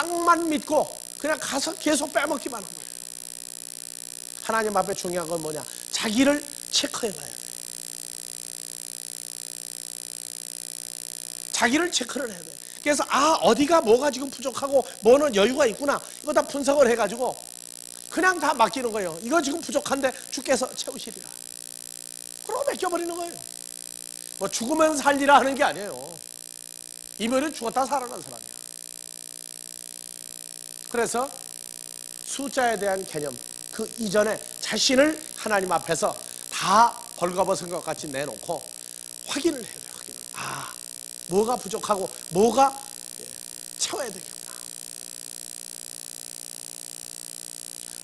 땅만 믿고 그냥 가서 계속 빼먹기만 하는 거예요. 하나님 앞에 중요한 건 뭐냐? 자기를 체크해 돼. 자기를 체크를 해야 돼. 그래서 아 어디가 뭐가 지금 부족하고 뭐는 여유가 있구나 이거 다 분석을 해가지고 그냥 다 맡기는 거예요. 이거 지금 부족한데 주께서 채우시리라. 그러고 맡겨버리는 거예요. 뭐 죽으면 살리라 하는 게 아니에요. 이면에 죽었다 살아난 사람이야. 그래서 숫자에 대한 개념 그 이전에 자신을 하나님 앞에서 다 벌거벗은 것 같이 내놓고 확인을 해야 돼요. 확인을. 아 뭐가 부족하고 뭐가 예, 채워야 되겠다.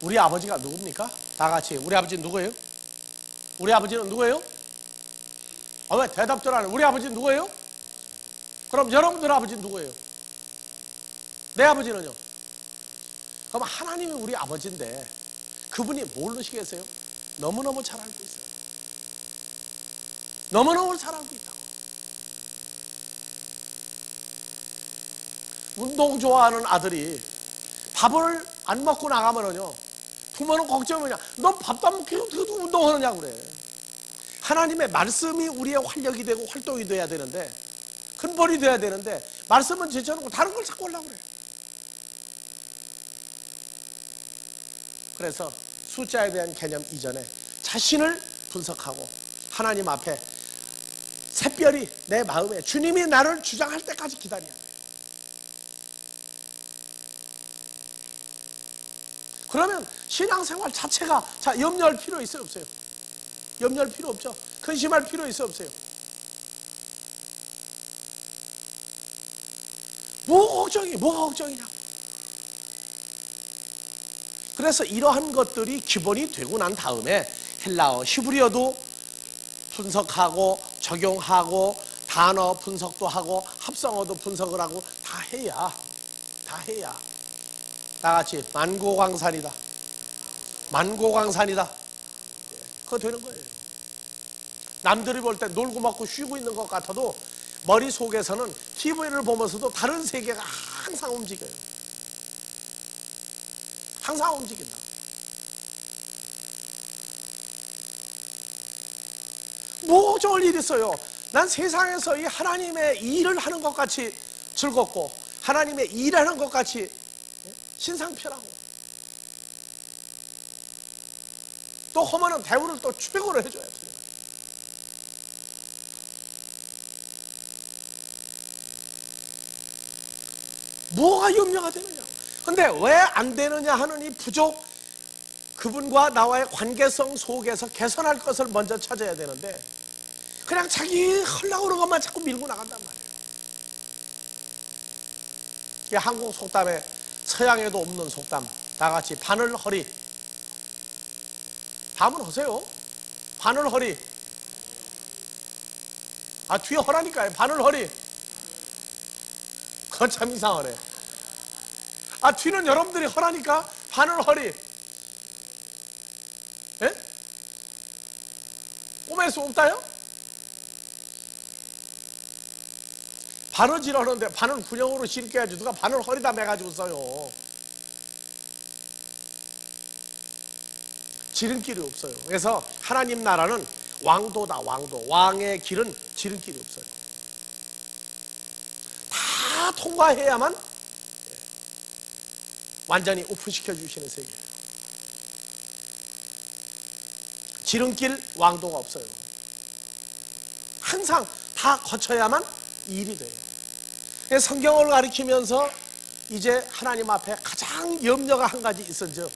우리 아버지가 누굽니까? 다 같이 우리 아버지 누구예요? 우리 아버지는 누구예요? 아, 왜 대답들 안 해? 우리 아버지는 누구예요? 그럼 여러분들 아버지는 누구예요? 내 아버지는요? 그럼 하나님이 우리 아버지인데 그분이 모르시겠어요? 너무너무 잘 알고 있어요. 너무너무 잘 알고 있다고. 운동 좋아하는 아들이 밥을 안 먹고 나가면은요, 부모는 걱정이 뭐냐? 너 밥도 안 먹고 어떻게 운동하느냐고 그래. 하나님의 말씀이 우리의 활력이 되고 활동이 돼야 되는데, 근본이 돼야 되는데, 말씀은 제쳐놓고 다른 걸 자꾸 하려고 그래. 그래서 숫자에 대한 개념 이전에 자신을 분석하고 하나님 앞에 샛별이 내 마음에 주님이 나를 주장할 때까지 기다려야 돼. 그러면 신앙생활 자체가 자 염려할 필요 있어요 없어요? 염려할 필요 없죠. 근심할 필요 있어요 없어요? 뭐 걱정이 뭐가 걱정이냐? 그래서 이러한 것들이 기본이 되고 난 다음에 헬라어 히브리어도 분석하고 적용하고 단어 분석도 하고 합성어도 분석을 하고 다 해야 다 해야 다 같이 만고광산이다. 만고광산이다. 그거 되는 거예요. 남들이 볼 때 놀고 먹고 쉬고 있는 것 같아도 머릿속에서는 TV를 보면서도 다른 세계가 항상 움직여요. 항상 움직인다. 뭐 좋을 일 있어요. 난 세상에서 이 하나님의 일을 하는 것 같이 즐겁고 하나님의 일하는 것 같이 신상편하고 또 하면은 대우를 또 최고로 해줘야 돼요. 뭐가 염려가 되느냐? 근데 왜 안 되느냐 하는 이 부족? 그분과 나와의 관계성 속에서 개선할 것을 먼저 찾아야 되는데 그냥 자기 헐라고 그런 것만 자꾸 밀고 나간단 말이에요. 한국 속담에 서양에도 없는 속담. 다 같이 바늘 허리. 다음은 하세요. 바늘 허리. 아 뒤에 허라니까요. 바늘 허리. 그건 참 이상하네 아 뒤는 여러분들이 허라니까. 바늘 허리. 예? 꼬맬 수 없다요? 바느질 하는데 바늘 군형으로 신겨야지. 누가 바늘 허리다 매가지고 써요. 지름길이 없어요. 그래서 하나님 나라는 왕도다 왕도. 왕의 길은 지름길이 없어요. 다 통과해야만 완전히 오픈시켜 주시는 세계예요 지름길 왕도가 없어요 항상 다 거쳐야만 일이 돼요 성경을 가리키면서 이제 하나님 앞에 가장 염려가 한 가지 있었죠.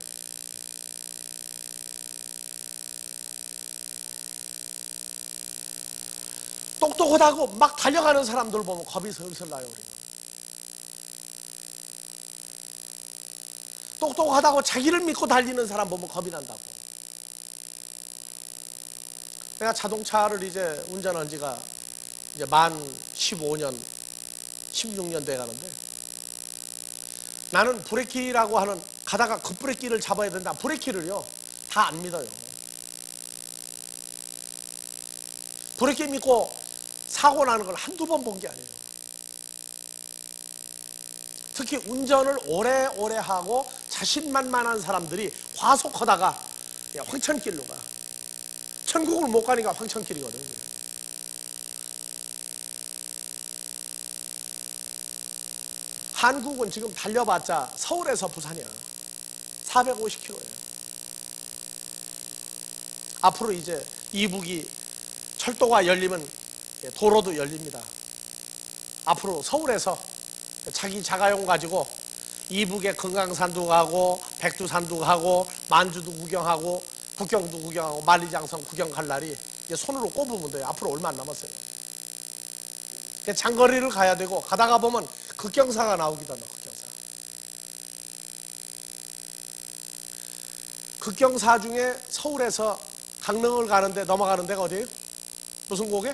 똑똑하다고 막 달려가는 사람들 보면 겁이 슬슬 나요. 우리는. 똑똑하다고 자기를 믿고 달리는 사람 보면 겁이 난다고. 내가 자동차를 이제 운전한 지가 이제 만 15년 16년 돼 가는데 나는 브레이키라고 하는 가다가 급브레이키를 잡아야 된다. 브레이키를요 다 안 믿어요. 브레이키 믿고 사고 나는 걸 한두 번 본 게 아니에요. 특히 운전을 오래오래 하고 자신만만한 사람들이 과속하다가 황천길로 가. 천국을 못 가니까 황천길이거든. 한국은 지금 달려봤자 서울에서 부산이야. 450km예요. 앞으로 이제 이북이 철도가 열리면 도로도 열립니다. 앞으로 서울에서 자기 자가용 가지고 이북에 금강산도 가고 백두산도 가고 만주도 구경하고 북경도 구경하고 만리장성 구경 갈 날이 손으로 꼽으면 돼요. 앞으로 얼마 안 남았어요. 장거리를 가야 되고 가다가 보면 극경사가 나오기도 한다. 극경사. 극경사 중에 서울에서 강릉을 가는데 넘어가는 데가 어디예요? 무슨 고개?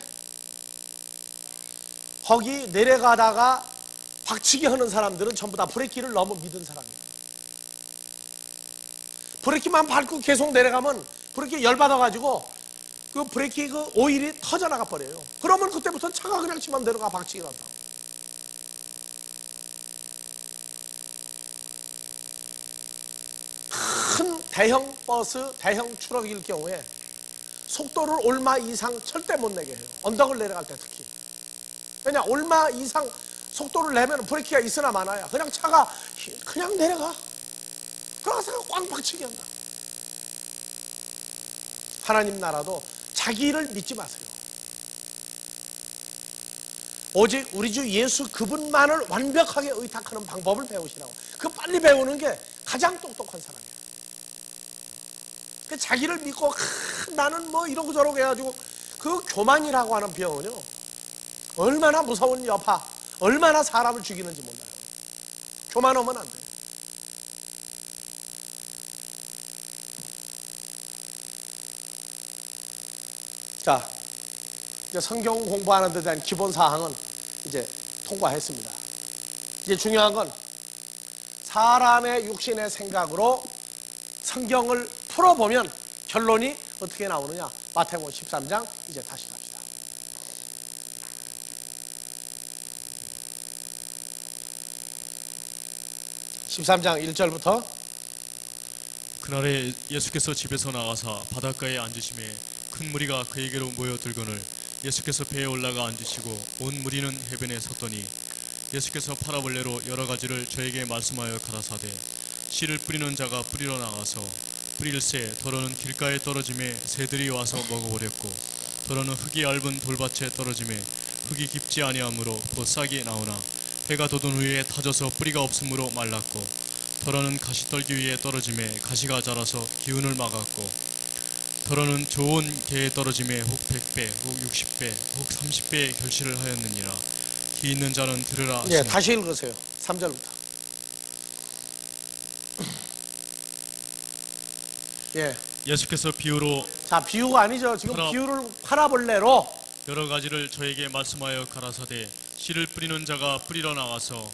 거기 내려가다가 박치기 하는 사람들은 전부 다 브레이크를 너무 믿은 사람이에요. 브레이크만 밟고 계속 내려가면 브레이크 열받아가지고 그 브레이크 그 오일이 터져나가 버려요. 그러면 그때부터 차가 그냥 지만 내려가 박치기 한다. 큰 대형 버스, 대형 트럭일 경우에 속도를 얼마 이상 절대 못 내게 해요. 언덕을 내려갈 때 특히. 왜냐, 얼마 이상 속도를 내면 브레이크가 있으나 마나야. 그냥 차가 그냥 내려가. 그래서 꽝 박치기 한다. 하나님 나라도 자기를 믿지 마세요. 오직 우리 주 예수 그분만을 완벽하게 의탁하는 방법을 배우시라고. 그 빨리 배우는 게 가장 똑똑한 사람이에요. 그 자기를 믿고 크, 나는 뭐 이러고 저러고 해가지고 그 교만이라고 하는 병은요 얼마나 무서운 여파 얼마나 사람을 죽이는지 몰라요. 교만하면 안 돼요. 자 이제 성경 공부하는 데 대한 기본 사항은 이제 통과했습니다. 이제 중요한 건 사람의 육신의 생각으로 성경을 풀어보면 결론이 어떻게 나오느냐? 마태복음 13장 이제 다시 갑시다. (13장 1절부터) 그날에 예수께서 집에서 나가사 바닷가에 앉으심에 큰 무리가 그에게로 모여들거늘 예수께서 배에 올라가 앉으시고 온 무리는 해변에 섰더니 예수께서 파라볼레로 여러 가지를 저에게 말씀하여 가라사대 씨를 뿌리는 자가 뿌리러 나가서 뿌릴새 더러는 길가에 떨어짐에 새들이 와서 먹어버렸고 더러는 흙이 얇은 돌밭에 떨어짐에 흙이 깊지 아니하므로 곧 싹이 나오나 해가 돋은 후에 타져서 뿌리가 없으므로 말랐고 더러는 가시 떨기 위에 떨어짐에 가시가 자라서 기운을 막았고 더러는 좋은 개에 떨어짐에 혹 100배, 혹 60배, 혹 30배의 결실을 하였느니라 귀 있는 자는 들으라 예, 하시나 다시 읽으세요. 3절부터. 예. 예수께서 비유로 자, 비유가 아니죠. 지금 파라- 비유를 파라볼레로 여러 가지를 저에게 말씀하여 가라사대 씨를 뿌리는 자가 뿌리러 나가서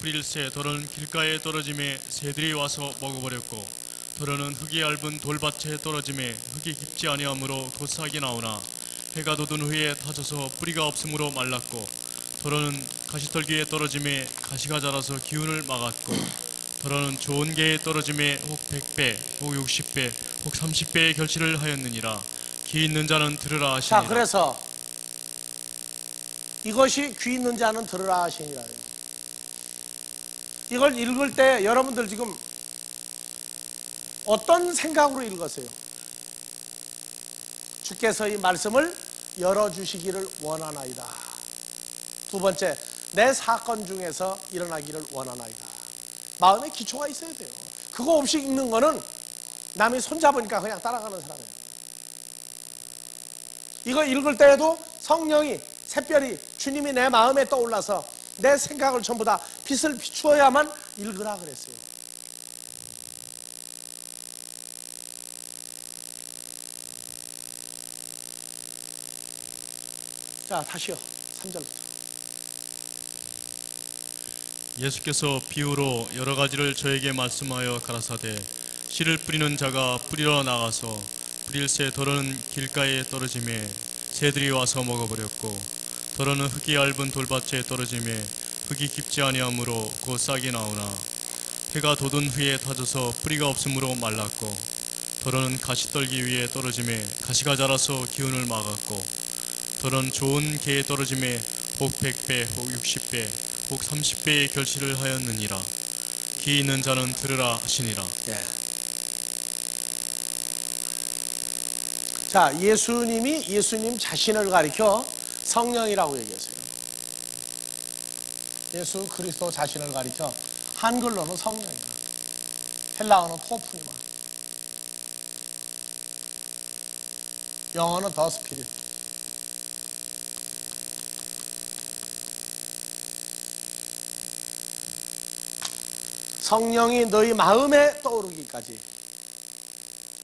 뿌릴새 더러는 길가에 떨어짐에 새들이 와서 먹어버렸고 더러는 흙이 얇은 돌밭에 떨어짐에 흙이 깊지 아니하므로 곧 싹이 나오나 해가 돋은 후에 타져서 뿌리가 없으므로 말랐고 더러는 가시떨기에 떨어짐에 가시가 자라서 기운을 막았고 더러는 좋은 개에 떨어짐에 혹 100배, 혹 60배, 혹 30배의 결실을 하였느니라. 귀 있는 자는 들으라 하시니라. 자, 그래서 이것이 귀 있는 자는 들으라 하시니라. 이걸 읽을 때 여러분들 지금 어떤 생각으로 읽었어요? 주께서 이 말씀을 열어주시기를 원하나이다. 두 번째, 내 사건 중에서 일어나기를 원하나이다. 마음에 기초가 있어야 돼요. 그거 없이 읽는 거는 남이 손잡으니까 그냥 따라가는 사람이에요. 이거 읽을 때에도 성령이 새별이 주님이 내 마음에 떠올라서 내 생각을 전부 다 빛을 비추어야만 읽으라 그랬어요. 자, 다시요. 3절부터. 예수께서 비유로 여러 가지를 저에게 말씀하여 가라사대 씨를 뿌리는 자가 뿌리러 나가서 뿌릴새 더러는 길가에 떨어짐에 새들이 와서 먹어버렸고 더러는 흙이 얇은 돌밭에 떨어짐에 흙이 깊지 아니하므로 곧 싹이 나오나. 해가 돋은 후에 타져서 뿌리가 없으므로 말랐고 더러는 가시 떨기 위에 떨어짐에 가시가 자라서 기운을 막았고 더러는 좋은 개에 떨어짐에 혹 100배 혹 60배 혹 30배의 결실을 하였느니라. 귀 있는 자는 들으라 하시니라. 예. 자, 예수님이 예수님 자신을 가리켜 성령이라고 얘기했어요. 예수 그리스도 자신을 가리켜 한글로는 성령이다. 헬라어는 토프니마. 영어는 더 스피릿. 성령이 너희 마음에 떠오르기까지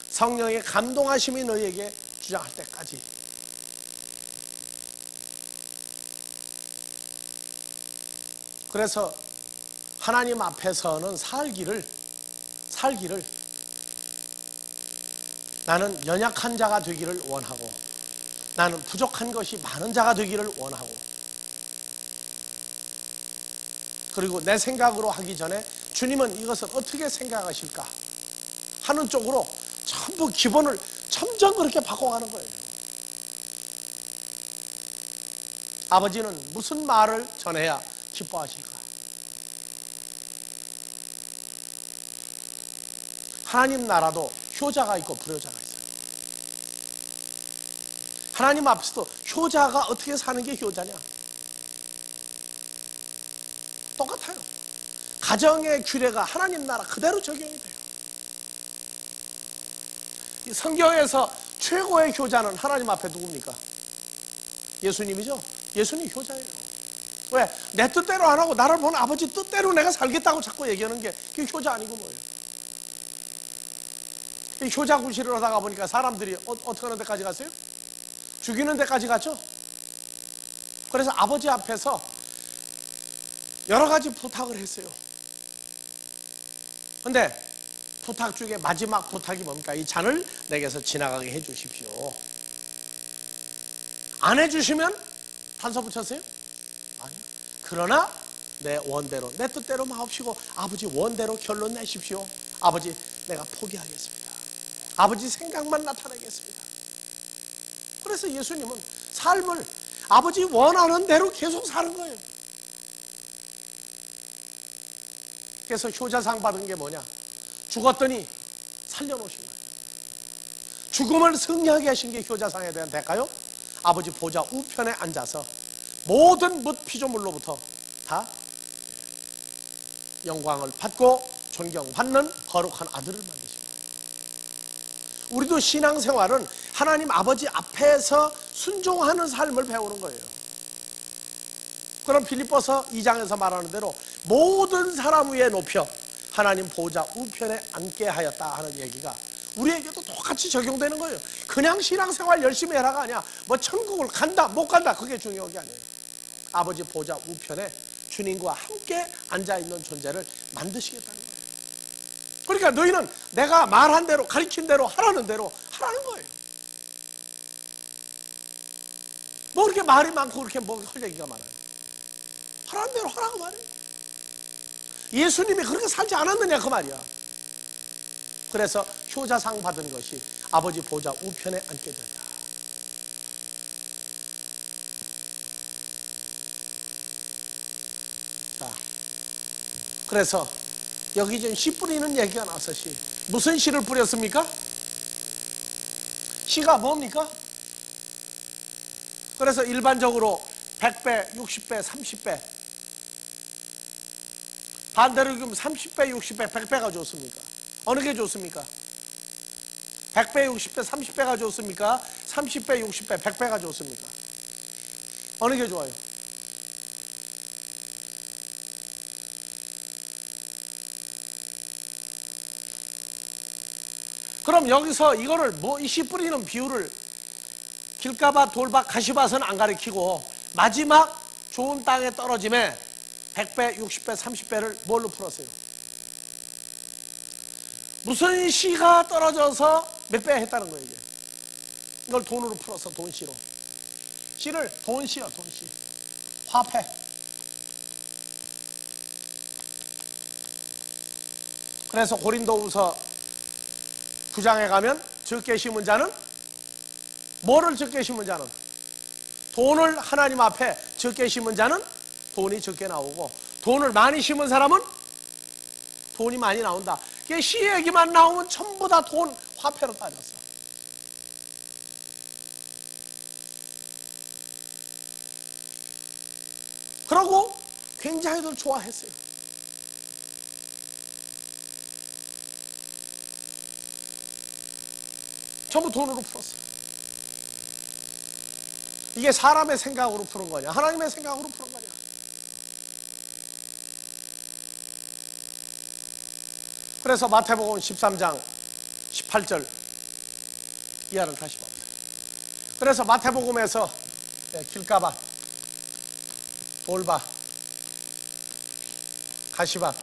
성령의 감동하심이 너희에게 주장할 때까지 그래서 하나님 앞에서는 살기를 살기를 나는 연약한 자가 되기를 원하고 나는 부족한 것이 많은 자가 되기를 원하고 그리고 내 생각으로 하기 전에 주님은 이것을 어떻게 생각하실까 하는 쪽으로 전부 기본을 점점 그렇게 바꿔가는 거예요. 아버지는 무슨 말을 전해야 기뻐하실까? 하나님 나라도 효자가 있고 불효자가 있어요. 하나님 앞에서도 효자가 어떻게 사는 게 효자냐? 똑같아요. 가정의 규례가 하나님 나라 그대로 적용이 돼요. 이 성경에서 최고의 효자는 하나님 앞에 누굽니까? 예수님이죠. 예수님 효자예요. 왜? 내 뜻대로 안 하고 나를 보는 아버지 뜻대로 내가 살겠다고 자꾸 얘기하는 게 그게 효자 아니고 뭐예요? 이 효자 구실을 하다가 보니까 사람들이 어, 어떻게 하는 데까지 갔어요? 죽이는 데까지 갔죠? 그래서 아버지 앞에서 여러 가지 부탁을 했어요. 근데 부탁 중에 마지막 부탁이 뭡니까? 이 잔을 내게서 지나가게 해 주십시오. 안 해주시면 단서 붙였어요? 그러나 내 원대로, 내 뜻대로 마옵시고 아버지 원대로 결론 내십시오. 아버지 내가 포기하겠습니다. 아버지 생각만 나타내겠습니다. 그래서 예수님은 삶을 아버지 원하는 대로 계속 사는 거예요. 그래서 효자상 받은 게 뭐냐? 죽었더니 살려놓으신 거예요. 죽음을 승리하게 하신 게 효자상에 대한 대가요? 아버지 보좌 우편에 앉아서 모든 뭇 피조물로부터 다 영광을 받고 존경받는 거룩한 아들을 거예요. 우리도 신앙생활은 하나님 아버지 앞에서 순종하는 삶을 배우는 거예요. 그럼 빌립보서 2장에서 말하는 대로 모든 사람 위에 높여 하나님 보좌 우편에 앉게 하였다 하는 얘기가 우리에게도 똑같이 적용되는 거예요. 그냥 신앙생활 열심히 해라가 아니야. 뭐 천국을 간다 못 간다 그게 중요한 게 아니에요. 아버지 보좌 우편에 주님과 함께 앉아 있는 존재를 만드시겠다는 거예요. 그러니까 너희는 내가 말한 대로 가르친 대로 하라는 대로 하라는 거예요. 뭐 그렇게 말이 많고 그렇게 뭐 할 얘기가 많아요. 하라는 대로 하라고 말해요. 예수님이 그렇게 살지 않았느냐 그 말이야. 그래서 효자상 받은 것이 아버지 보좌 우편에 앉게 된다. 자, 그래서 여기 지금 씨 뿌리는 얘기가 나와서 씨. 무슨 씨를 뿌렸습니까? 씨가 뭡니까? 그래서 일반적으로 100배, 60배, 30배 반대로 그럼 30배, 60배, 100배가 좋습니까? 어느 게 좋습니까? 100배, 60배, 30배가 좋습니까? 30배, 60배, 100배가 좋습니까? 어느 게 좋아요? 그럼 여기서 이거를 뭐, 이씨 뿌리는 비유를 길가밭, 돌박 가시밭은 안 가리키고 마지막 좋은 땅에 떨어짐에 100배, 60배, 30배를 뭘로 풀었어요? 무슨 씨가 떨어져서 몇 배 했다는 거예요, 이게. 이걸 돈으로 풀어서 돈씨로. 씨를 돈씨야, 돈씨. 화폐. 그래서 고린도우서 9장에 가면 적게 심은 자는 뭐를 적게 심은 자는 돈을 하나님 앞에 적게 심은 자는 돈이 적게 나오고 돈을 많이 심은 사람은 돈이 많이 나온다. 이게 시 얘기만 나오면 전부 다 돈 화폐로 따졌어. 그러고 굉장히들 좋아했어요. 전부 돈으로 풀었어요. 이게 사람의 생각으로 푸는 거냐? 하나님의 생각으로 푸는 거냐? 그래서 마태복음 13장 18절 이하를 다시 봅니다. 그래서 마태복음에서 네, 길가밭, 돌밭, 가시밭,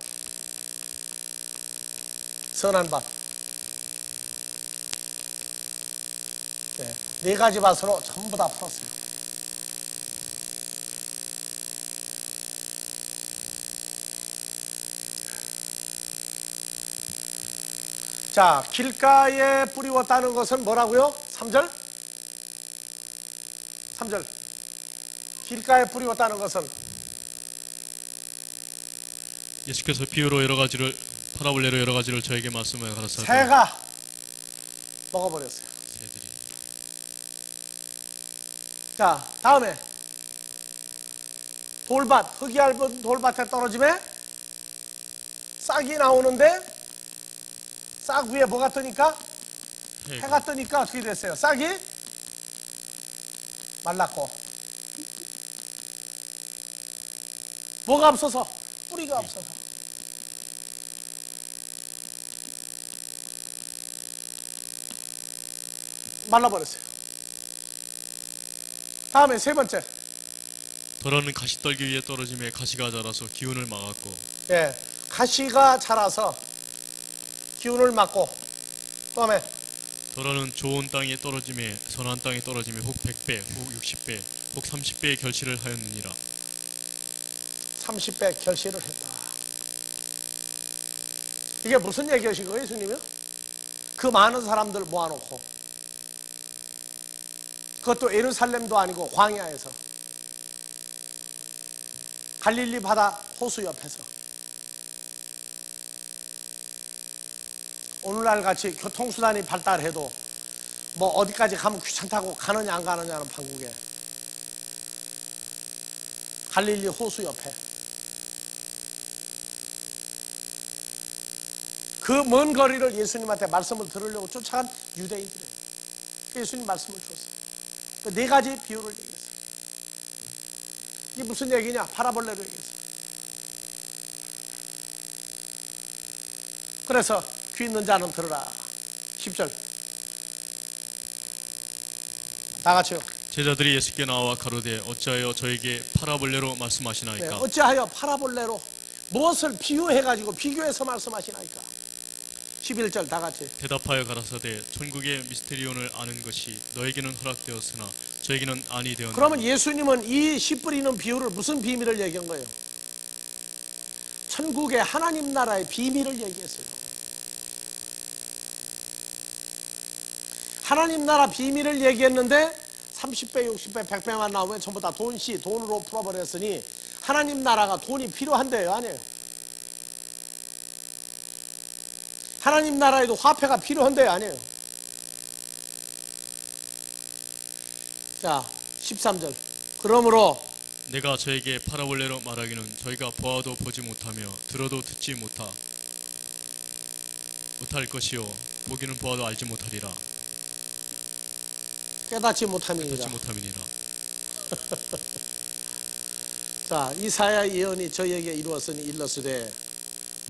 선한 밭 네, 네 가지 밭으로 전부 다 풀었어요. 자, 길가에 뿌리웠다는 것은 뭐라고요? 3절? 3절. 길가에 뿌리웠다는 것은 예수께서 비유로 여러 가지를 파라볼레로 여러 가지를 저에게 말씀하여 가라사대 새가 먹어버렸어요. 새들이 자, 다음에. 돌밭, 흙이 얇은 돌밭에 떨어짐에 싹이 나오는데 싹 위에 뭐가 뜨니까? 해가 해가 뜨니까 어떻게 됐어요? 싹이 말랐고. 뭐가 없어서? 뿌리가 없어서. 말라버렸어요. 다음에 세 번째, 더러는 가시떨기 위에 떨어짐에 가시가 자라서 기운을 막았고 예, 가시가 자라서 기운을 막고 그다음에 더러는 좋은 땅에 떨어짐에 선한 땅에 떨어짐에 혹 100배 혹 60배 혹 30배의 결실을 하였느니라 30배 결실을 했다. 이게 무슨 얘기하신 거예요, 예수님이요? 그 많은 사람들 모아놓고 그것도 예루살렘도 아니고 광야에서 갈릴리 바다 호수 옆에서 오늘날 같이 교통수단이 발달해도 뭐 어디까지 가면 귀찮다고 가느냐 안 가느냐는 판국에 갈릴리 호수 옆에 그 먼 거리를 예수님한테 말씀을 들으려고 쫓아간 유대인들이에요. 예수님 말씀을 주었어요. 그네 가지 비유를 얘기했어요. 이게 무슨 얘기냐? 파라볼레로 얘기했어요. 그래서 귀 있는 자는 들으라. 10절. 다 같이요. 제자들이 예수께 나와 가로되 어찌하여 저에게 파라볼레로 네, 말씀하시나이까 어찌하여 파라볼레로 무엇을 비유해 가지고 비교해서 말씀하시나이까? 11절 다 같이. 대답하여 가라사대 천국의 미스테리온을 아는 것이 너에게는 허락되었으나 저에게는 아니 되었나니 그러면 예수님은 이 씨 뿌리는 비유를 무슨 비밀을 얘기한 거예요? 천국의 하나님 나라의 비밀을 얘기했어요. 하나님 나라 비밀을 얘기했는데 30배, 60배, 100배만 나오면 전부 다 돈 씨, 돈으로 풀어버렸으니 하나님 나라가 돈이 필요한데요, 아니에요? 하나님 나라에도 화폐가 필요한데요, 아니에요? 자, 13절. 그러므로 내가 저에게 파라볼레로 말하기는 저희가 보아도 보지 못하며 들어도 듣지 못하 못할 것이요 보기는 보아도 알지 못하리라 깨닫지 못함이니라. 듣지 못함이니라 자, 이사야 예언이 저에게 이루었으니 일러스되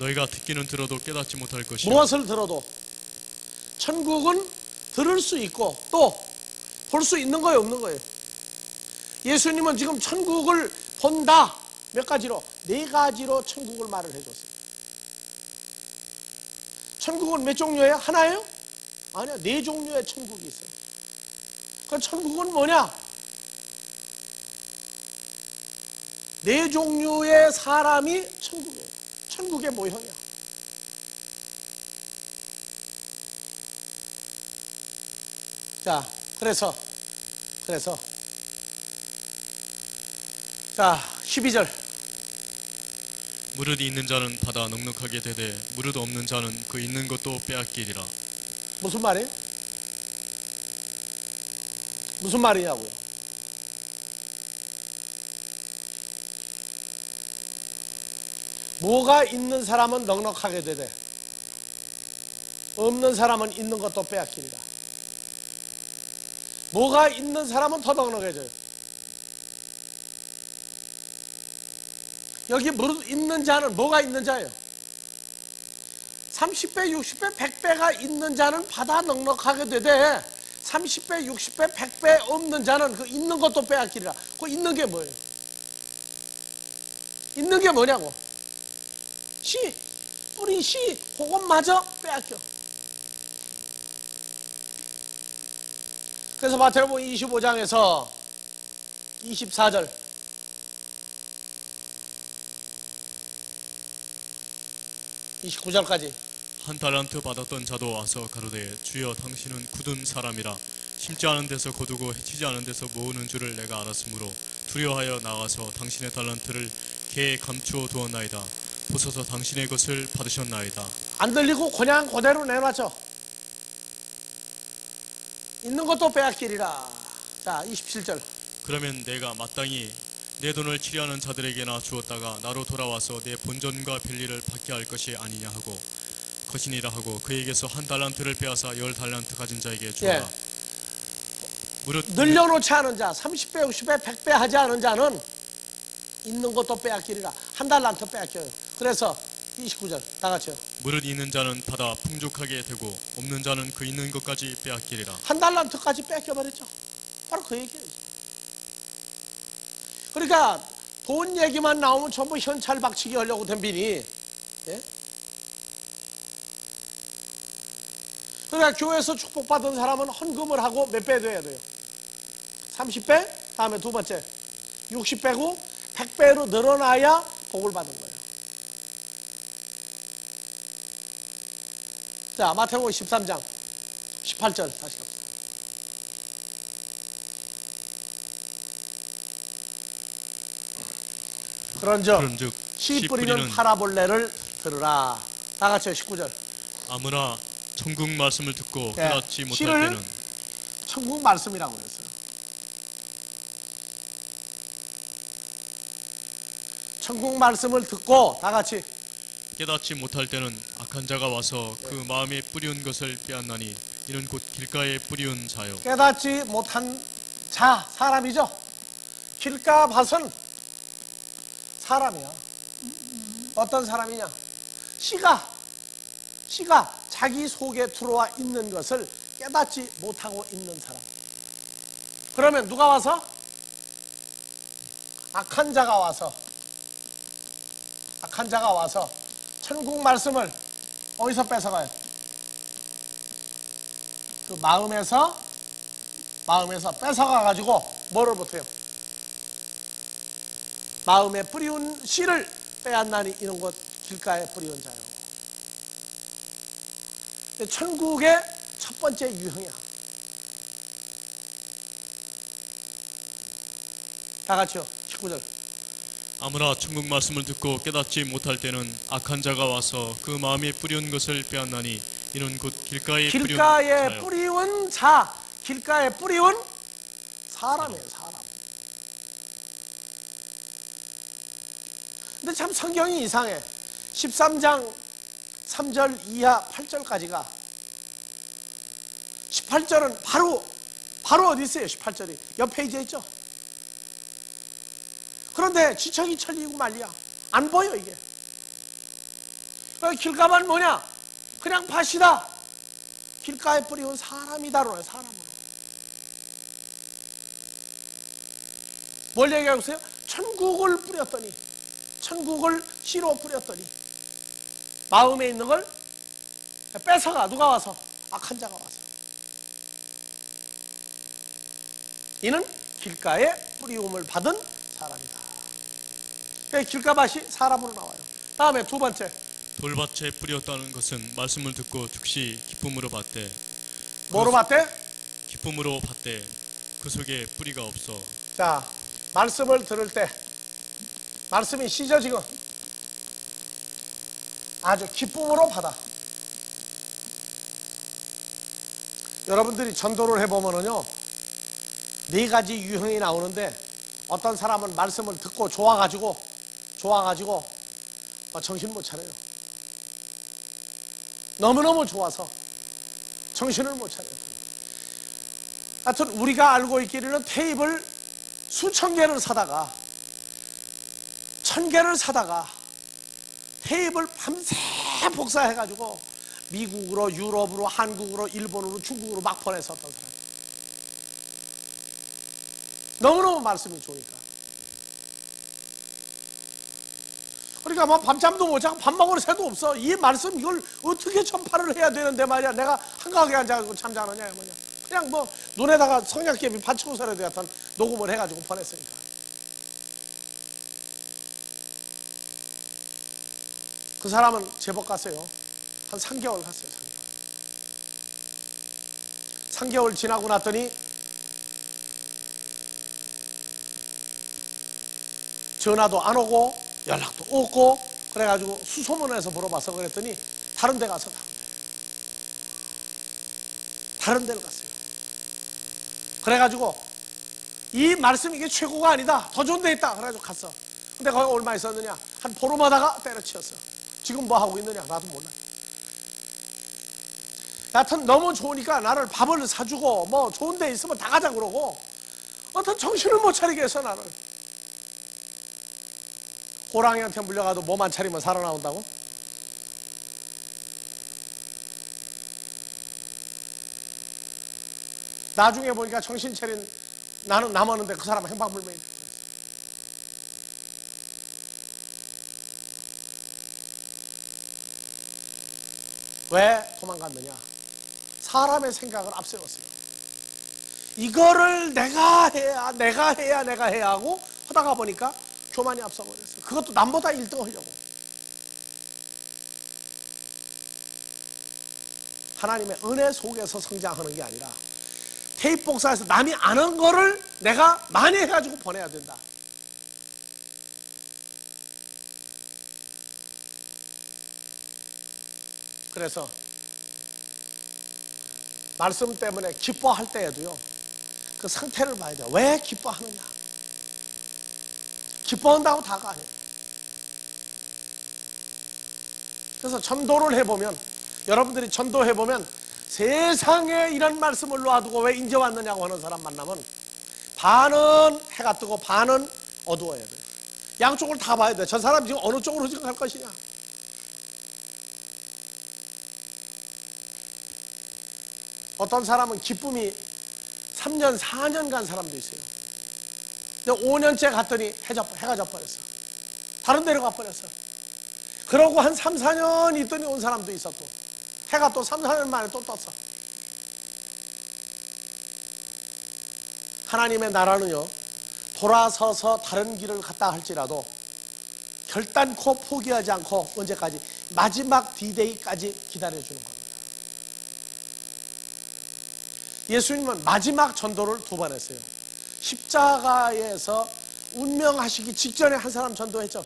너희가 듣기는 들어도 깨닫지 못할 것이요 무엇을 들어도 천국은 들을 수 있고 또 볼 수 있는 거예요, 없는 거예요. 예수님은 지금 천국을 본다. 몇 가지로? 네 가지로 천국을 말을 해줬어요. 천국은 몇 종류예요? 하나예요? 아니요, 네 종류의 천국이 있어요. 그 천국은 뭐냐? 네 종류의 사람이 천국이에요. 천국의 모형이야. 자, 그래서, 그래서, 자, 12절. 무릇이 있는 자는 받아 넉넉하게 되되 무릇 없는 자는 그 있는 것도 빼앗기리라. 무슨 말이에요? 무슨 말이냐고요? 뭐가 있는 사람은 넉넉하게 되되 없는 사람은 있는 것도 빼앗기리라. 뭐가 있는 사람은 더 넉넉해져요. 여기 무릇 있는 자는 뭐가 있는 자예요? 30배, 60배, 100배가 있는 자는 받아 넉넉하게 되되 30배, 60배, 100배 없는 자는 그 있는 것도 빼앗기리라. 그 있는 게 뭐예요? 있는 게 뭐냐고? 씨, 뿌리 씨, 그것마저 빼앗겨. 그래서 마태복음 25장에서 24절. 29절까지. 한 달란트 받았던 자도 와서 가로되 주여 당신은 굳은 사람이라. 심지 않은 데서 거두고 해치지 않은 데서 모으는 줄을 내가 알았으므로 두려워하여 나가서 당신의 달란트를 개에 감추어 두었나이다 보소서 당신의 것을 받으셨나이다 안 들리고 그냥 그대로 내놔줘. 있는 것도 빼앗기리라. 자, 27절. 그러면 내가 마땅히 내 돈을 치료하는 자들에게나 주었다가 나로 돌아와서 내 본전과 별리를 받게 할 것이 아니냐 하고 것이니라 하고 그에게서 한 달란트를 빼앗아 열 달란트 가진 자에게 주어라 무릇 늘려놓지 않은 자, 30배, 60배, 100배 하지 않은 자는 있는 것도 빼앗기리라. 한 달란트 빼앗겨요. 그래서 29절 다 같이요. 무릇 있는 자는 받아 풍족하게 되고 없는 자는 그 있는 것까지 빼앗기리라 한 달란트까지 뺏겨버렸죠. 바로 그 얘기예요. 그러니까 돈 얘기만 나오면 전부 현찰 박치기 하려고 덤비니. 예? 그러니까 교회에서 축복받은 사람은 헌금을 하고 몇 배 돼야 돼요? 30배? 다음에 두 번째 60배고 100배로 늘어나야 복을 받은 거예요. 자, 마태복음 13장 18절 다시 갑니다. 그런즉 그런즉 씨 뿌리는 파라볼레를 들으라. 다 같이요 19절. 아무나 천국 말씀을 듣고 예, 깨닫지 못할 때는 천국 말씀이라고 그랬어요. 천국 말씀을 듣고 다 같이 깨닫지 못할 때는 악한 자가 와서 그 네. 마음에 뿌리운 것을 빼앗나니 이는 곧 길가에 뿌리운 자요 깨닫지 못한 자 사람이죠. 길가 밭은 사람이야. 어떤 사람이냐? 씨가 씨가 자기 속에 들어와 있는 것을 깨닫지 못하고 있는 사람. 그러면 누가 와서 악한 자가 와서 악한 자가 와서 천국 말씀을 어디서 뺏어가요? 그 마음에서 마음에서 뺏어가 가지고 뭐를 못해요? 마음에 뿌리운 씨를 빼앗나니 이런 것 길가에 뿌리운 자요. 천국의 첫 번째 유형이야. 다 같이요. 19절. 아무나 천국 말씀을 듣고 깨닫지 못할 때는 악한 자가 와서 그 마음에 뿌리운 것을 빼앗나니 이는 곧 길가에 길가에 뿌리운 자, 길가에 뿌리운 사람이에요, 사람. 근데 참 성경이 이상해. 13장 3절 이하 8절까지가 18절은 바로 바로 어디 있어요? 18절이 옆 페이지에 있죠. 그런데 지청이 철리고 말이야. 안 보여 이게. 그 길가만 뭐냐? 그냥 밭이다. 길가에 뿌리온 사람이다로요, 사람으로. 뭘 얘기하고 있어요? 천국을 뿌렸더니, 천국을 씨로 뿌렸더니, 마음에 있는 걸 뺏어가, 누가 와서? 악한 자가 와서. 이는 길가에 뿌리움을 받은 길가밭이 사람으로 나와요. 다음에 두 번째, 돌밭에 뿌렸다는 것은 말씀을 듣고 즉시 기쁨으로 받되 뭐로 봤대? 기쁨으로 받되 그 속에 뿌리가 없어 자, 말씀을 들을 때 말씀이 시죠 지금 아주 기쁨으로 받아. 여러분들이 전도를 해보면은요 네 가지 유형이 나오는데 어떤 사람은 말씀을 듣고 좋아가지고 좋아가지고 어, 정신 못 차려요. 너무너무 좋아서 정신을 못 차려요. 하여튼 우리가 알고 있기로는 테이블 수천 개를 사다가 천 개를 사다가 테이블 밤새 복사해가지고 미국으로 유럽으로 한국으로 일본으로 중국으로 막 보냈었던 사람 너무너무 말씀이 좋으니까 그러니까 뭐 밤잠도 못 자고 밥 먹을 새도 없어. 이 말씀 이걸 어떻게 전파를 해야 되는데 말이야. 내가 한가하게 앉아가지고 잠자느냐 뭐냐. 그냥 뭐 눈에다가 성냥개비 받치고 돼 하여튼 녹음을 해가지고 보냈으니까. 그 사람은 제법 갔어요. 한 3개월 갔어요 3개월. 3개월 지나고 났더니 전화도 안 오고 연락도 없고 그래가지고 수소문해서 물어봐서 그랬더니 다른 데 가서 다른 데를 갔어요. 그래가지고 이 말씀 이게 최고가 아니다. 더 좋은 데 있다. 그래가지고 갔어. 근데 거기 얼마 있었느냐? 한 보름 하다가 때려치웠어. 지금 뭐 하고 있느냐? 나도 몰라. 여하튼 너무 좋으니까 나를 밥을 사주고 뭐 좋은 데 있으면 다 가자 그러고 어떤 정신을 못 차리게 해서 나를 호랑이한테 물려가도 몸 안 차리면 살아나온다고? 나중에 보니까 정신 차린 나는 남았는데 그 사람은 행방불명이 왜 도망갔느냐? 사람의 생각을 앞세웠어요. 이거를 내가 해야, 내가 해야, 내가 해야 하고 하다가 보니까 교만이 앞서버렸어. 그것도 남보다 1등 하려고. 하나님의 은혜 속에서 성장하는 게 아니라 테이프 복사해서 남이 아는 거를 내가 많이 해가지고 보내야 된다. 그래서 말씀 때문에 기뻐할 때에도요 그 상태를 봐야 돼요. 왜 기뻐하느냐? 기뻐한다고 다가 아니에요. 그래서 전도를 해보면 여러분들이 전도해보면 세상에 이런 말씀을 놔두고 왜 인제 왔느냐고 하는 사람 만나면 반은 해가 뜨고 반은 어두워야 돼요. 양쪽을 다 봐야 돼. 저 사람 지금 어느 쪽으로 지금 갈 것이냐? 어떤 사람은 기쁨이 3년, 4년 간 사람도 있어요. 근데 5년째 갔더니 해가, 해가 져버렸어. 다른 데로 가버렸어. 그러고 한 3, 4년 있더니 온 사람도 또. 해가 또 3, 4년 만에 또 떴어. 하나님의 나라는요, 돌아서서 다른 길을 갔다 할지라도 결단코 포기하지 않고 언제까지 마지막 디데이까지 기다려주는 겁니다. 예수님은 마지막 전도를 두 번 했어요. 십자가에서 운명하시기 직전에 한 사람 전도했죠.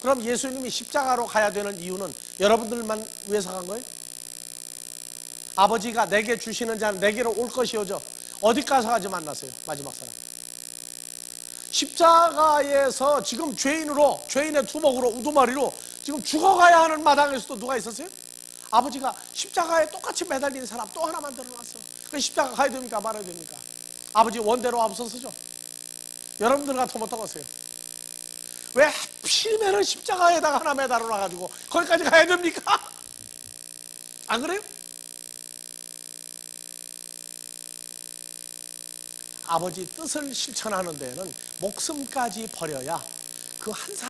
그럼 예수님이 십자가로 가야 되는 이유는 여러분들만 위해서 간 거예요? 아버지가 내게 주시는 자는 내게로 올 것이오죠. 어디 가서 가지 만났어요? 마지막 사람. 십자가에서 지금 죄인으로 죄인의 두목으로 우두머리로 지금 죽어가야 하는 마당에서도 누가 있었어요? 아버지가 십자가에 똑같이 매달린 사람 또 하나 만들어 놨어. 그 십자가 가야 됩니까 말아야 됩니까? 아버지 원대로 앞서서죠. 여러분들 같으면 어떠겠어요? 왜 하필이면 십자가에다가 하나 매달아 놔가지고 거기까지 가야 됩니까? 안 그래요? 아버지 뜻을 실천하는 데에는 목숨까지 버려야 그 한 사람